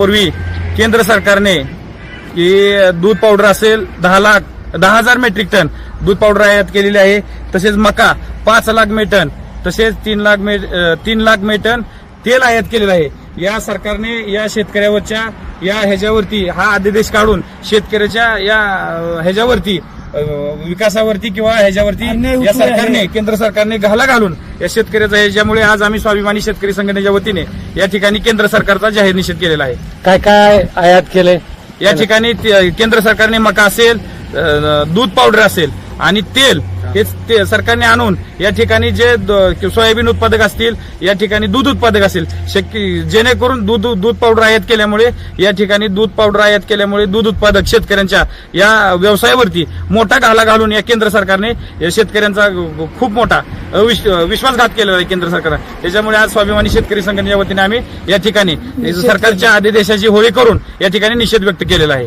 पूर्वी केंद्र सरकारने की दूध पावडर असेल दहा लाख दहा हजार मेट्रिक टन दूध पावडर आयात केलेली आहे तसेच मका पाच लाख मेटन तसेच तीन लाख मे तीन लाख मेटन तेल आयात केलेलं आहे या सरकारने या शेतकऱ्यावरच्या या ह्याच्यावरती हा अध्यादेश काढून शेतकऱ्याच्या या ह्याच्यावरती विकासावरती किंवा ह्याच्यावरती या. सरकारने केंद्र सरकारने घाला घालून या शेतकऱ्याचा ह्याच्यामुळे आज आम्ही स्वाभिमानी शेतकरी संघटनेच्या वतीने या ठिकाणी केंद्र सरकारचा जाहीर निषेध केलेला आहे. काय काय आयात केले? या ठिकाणी केंद्र सरकारने मका असेल दूध पावडर असेल आणि तेल हे ते सरकारने आणून या ठिकाणी जे द- सोयाबीन उत्पादक असतील या ठिकाणी दूध उत्पादक असेल शक्य जेणेकरून दूध दूध पावडर आयात केल्यामुळे या ठिकाणी दूध पावडर आयात केल्यामुळे दूध उत्पादक शेतकऱ्यांच्या या व्यवसायावरती मोठा घाला घालून या केंद्र सरकारने या शेतकऱ्यांचा खूप मोठा विश्वासघात केलेला आहे केंद्र सरकारने. त्याच्यामुळे आज स्वाभिमानी शेतकरी संघटनेच्या वतीने आम्ही या ठिकाणी सरकारच्या आदेशाची होळी करून या ठिकाणी निषेध व्यक्त केलेला आहे.